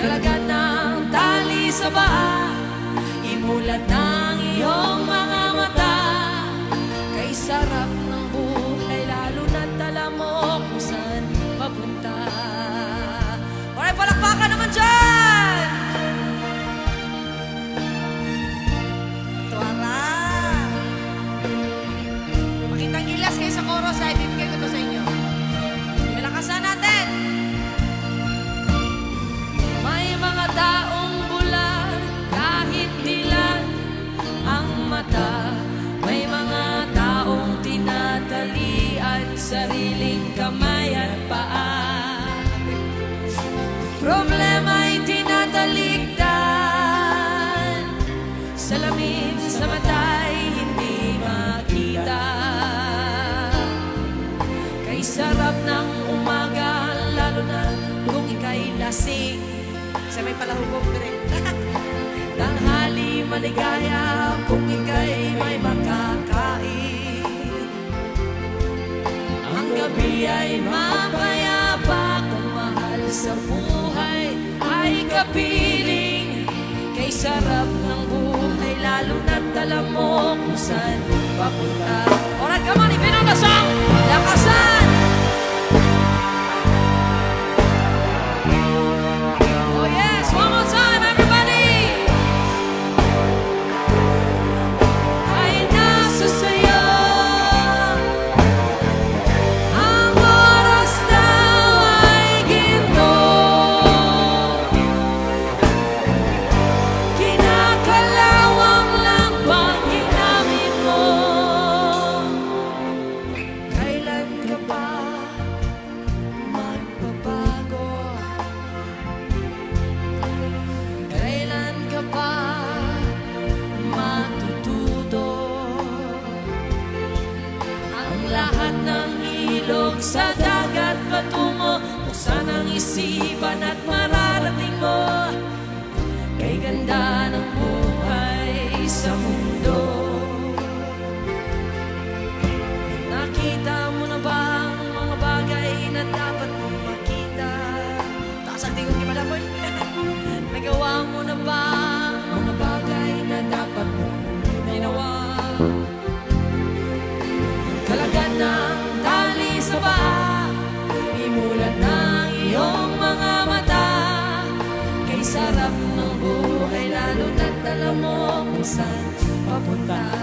Kalagan ng tali sa paa Imulat ng iyong mga mata Kay sarap ng buhay Lalo na't alam mo kung saan papunta Alright, palakpakan naman dyan! Tuwara! Makitang gilas kayo sa chorus ay bibigay ko to sa inyo. Sariling kamay at paa. Problema'y tinatalikdan Salamin sa mata'y hindi makita. Kay sarap ng umaga Lalo na kung ika'y lasing. Sa may palahubog rin. Tanghali maligaya gabi ay mapayapa Kung mahal sa buhay Ay kapiling Kay sarap ng buhay Lalo na't alam mo kung saan papunta Alright, come on, ipin ang song! Sa dagat patungo Buksan ang isipan at mararating mo Kay ganda ng buhay sa mundo Nakita mo na ba ang mga bagay na dapat mong makita? Taas ang tingog ni Madam Boy. Nagawa mo na ba ang mga bagay na dapat mong ginawa? Sarap ng buhay Lalo na't